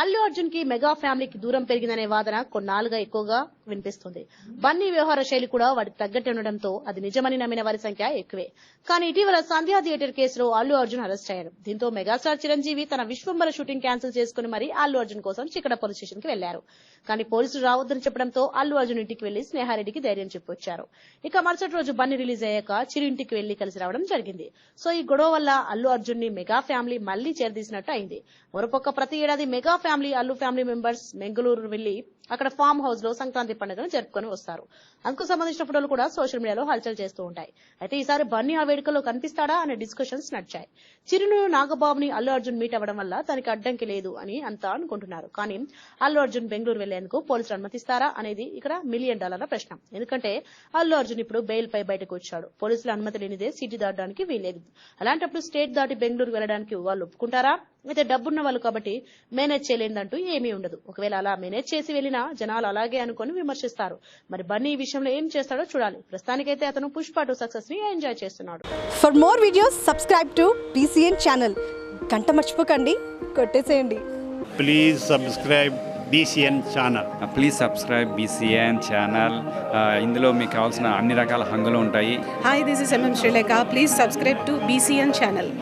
అల్లు అర్జున్కి మెగా ఫ్యామిలీకి దూరం పెరిగిందనే వాదన కొన్నాళ్ళుగా ఎక్కువగా వినిపిస్తుంది. బన్నీ వ్యవహార శైలి కూడా వాటికి తగ్గట్టు ఉండడంతో అది నిజమని నమ్మిన వారి సంఖ్య ఎక్కువే. కానీ ఇటీవల సంధ్యా థియేటర్ కేసులో అల్లు అర్జున్ అరెస్ట్ అయ్యారు. దీంతో మెగాస్టార్ చిరంజీవి తన విశ్వంబర షూటింగ్ క్యాన్సిల్ చేసుకుని మరీ అల్లు అర్జున్ కోసం చిక్కడ పోలీస్ స్టేషన్కి వెళ్ళారు. కానీ పోలీసులు రావద్దని చెప్పడంతో అల్లు అర్జున్ ఇంటికి వెళ్ళి స్నేహారెడ్డికి ధైర్యం చెప్పొచ్చారు. ఇక మరుసటి రోజు బన్నీ రిలీజ్ అయ్యాక చిరు ఇంటికి వెళ్ళి కలిసి రావడం జరిగింది. సో ఈ గొడవ వల్ల అల్లు అర్జున్ని మెగా ఫ్యామిలీ మళ్ళీ చేరదీసినట్టు అయింది. మరోపక్క ప్రతి ఏడాది mega family Allu family members Mangaluru వెళ్ళి అక్కడ ఫామ్ హౌస్లో సంక్రాంతి పండుగను జరుపుకొని వస్తారు. అందుకు సంబంధించిన ఫోటోలు కూడా సోషల్ మీడియాలో హల్చల్ చేస్తూ ఉంటాయి. అయితే ఈసారి బన్నీ ఆ వేడుకలో కనిపిస్తాడా అనే డిస్కషన్స్ నడిచాయి. చిరును నాగబాబుని అల్లు అర్జున్ మీట్ అవ్వడం వల్ల తనకి అడ్డంకి లేదు అని అంతా అనుకుంటున్నారు. కానీ అల్లు అర్జున్ బెంగళూరు వెళ్ళేందుకు పోలీసులు అనుమతిస్తారా అనేది ఇక్కడ మిలియన్ డాలర్ల ప్రశ్న. ఎందుకంటే అల్లు అర్జున్ ఇప్పుడు బెయిల్ పై బయటకు వచ్చాడు. పోలీసుల అనుమతి లేనిదే సిటీ దాటడానికి వీలేదు అలాంటప్పుడు స్టేట్ దాటి బెంగళూరు వెళ్ళడానికి వాళ్ళు ఒప్పుకుంటారా? అయితే డబ్బున్న వాళ్ళు కాబట్టి మేనేజ్ చేయలేదంటూ ఏమీ ఉండదు. ఒకవేళ అలా మేనేజ్ చేసి వెళ్ళినా జనాలు అలాగే అనుకొని విమర్శిస్తారు. మరి బన్నీ ఈ విషయంలో ఏం చేస్తాడో చూడాలి. ప్రస్తుతానికైతే అతను పుష్ప టూ సక్సెస్ని ఎంజాయ్ చేస్తున్నాడు. For more videos subscribe to BCN channel గంట మర్చిపోకండి. కొట్టేసేయండి. Please subscribe BCN channel please subscribe BCN channel ఇందులో మీకు కావాల్సిన అన్ని రకాల హంగులు ఉంటాయి. Hi, this is MM Sri Lanka. Please subscribe to BCN channel.